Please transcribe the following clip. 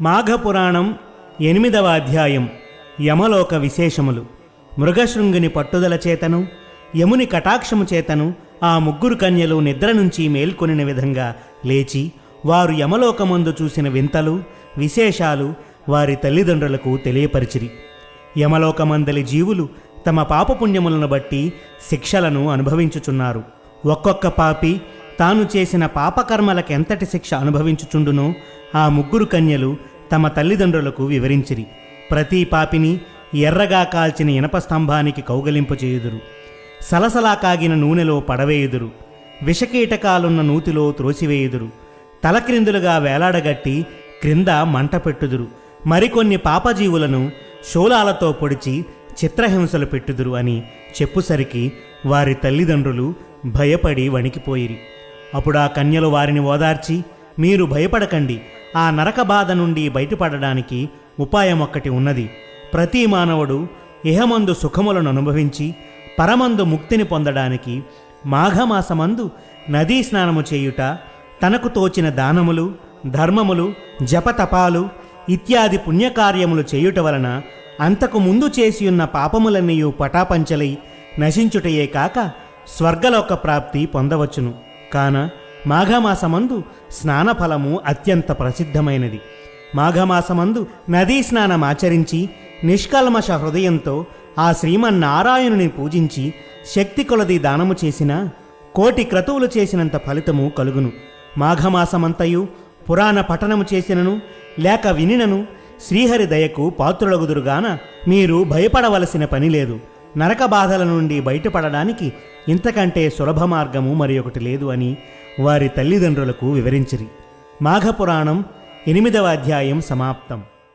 మాఘపురాణం ఎనిమిదవ అధ్యాయం యమలోక విశేషములు. మృగశృంగుని పట్టుదల చేతను యముని కటాక్షము చేతను ఆ ముగ్గురు కన్యలు నిద్ర నుంచి మేల్కొనిన విధంగా లేచి వారు యమలోకమందు చూసిన వింతలు విశేషాలు వారి తల్లిదండ్రులకు తెలియపరిచిరి. యమలోకమందలి జీవులు తమ పాపపుణ్యములను బట్టి శిక్షలను అనుభవించుచున్నారు. ఒక్కొక్క పాపి తాను చేసిన పాపకర్మలకెంతటి శిక్ష అనుభవించుచుండునో ఆ ముగ్గురు కన్యలు తమ తల్లిదండ్రులకు వివరించిరి. ప్రతి పాపిని ఎర్రగా కాల్చిన ఇనప స్తంభానికి కౌగలింపచేయుదురు సలసలా కాగిన నూనెలో పడవేయుదురు. విషకీటకాలున్న నూతిలో త్రోసివేయుదురు. తలక్రిందులుగా వేలాడగట్టి క్రింద మంట పెట్టుదురు. మరికొన్ని పాపజీవులను శూలాలతో పొడిచి చిత్రహింసలు పెట్టుదురు అని చెప్పుసరికి వారి తల్లిదండ్రులు భయపడి వణికిపోయిరి. అప్పుడు ఆ కన్యలు వారిని ఓదార్చి మీరు భయపడకండి. ఆ నరక బాధ నుండి బయటపడడానికి ఉపాయం ఒక్కటి ఉన్నది. ప్రతి మానవుడు ఇహమందు సుఖములను అనుభవించి పరమందు ముక్తిని పొందడానికి మాఘమాసమందు నదీ స్నానము చేయుట తనకు తోచిన దానములు ధర్మములు జపతపాలు ఇత్యాది పుణ్యకార్యములు చేయుట వలన అంతకు ముందు చేసియున్న పాపములన్నీయు పటాపంచలై నశించుటయే కాక స్వర్గలోక ప్రాప్తి పొందవచ్చును. కాన మాఘమాసమందు స్నానఫలము అత్యంత ప్రసిద్ధమైనది. మాఘమాసమందు నదీ స్నానమాచరించి నిష్కల్మష హృదయంతో ఆ శ్రీమన్నారాయణుని పూజించి శక్తి కొలది దానము చేసిన కోటి క్రతువులు చేసినంత ఫలితము కలుగును. మాఘమాసమంతయు పురాణ పఠనము చేసినను లేక వినినను శ్రీహరి దయకు పాత్రులగుదురుగాన మీరు భయపడవలసిన పని లేదు. నరక బాధల నుండి బయటపడడానికి ఇంతకంటే సులభ మార్గము మరి ఒకటి లేదు అని వారి తల్లిదండ్రులకు వివరించిరి. మాఘపురాణం ఎనిమిదవ అధ్యాయం సమాప్తం.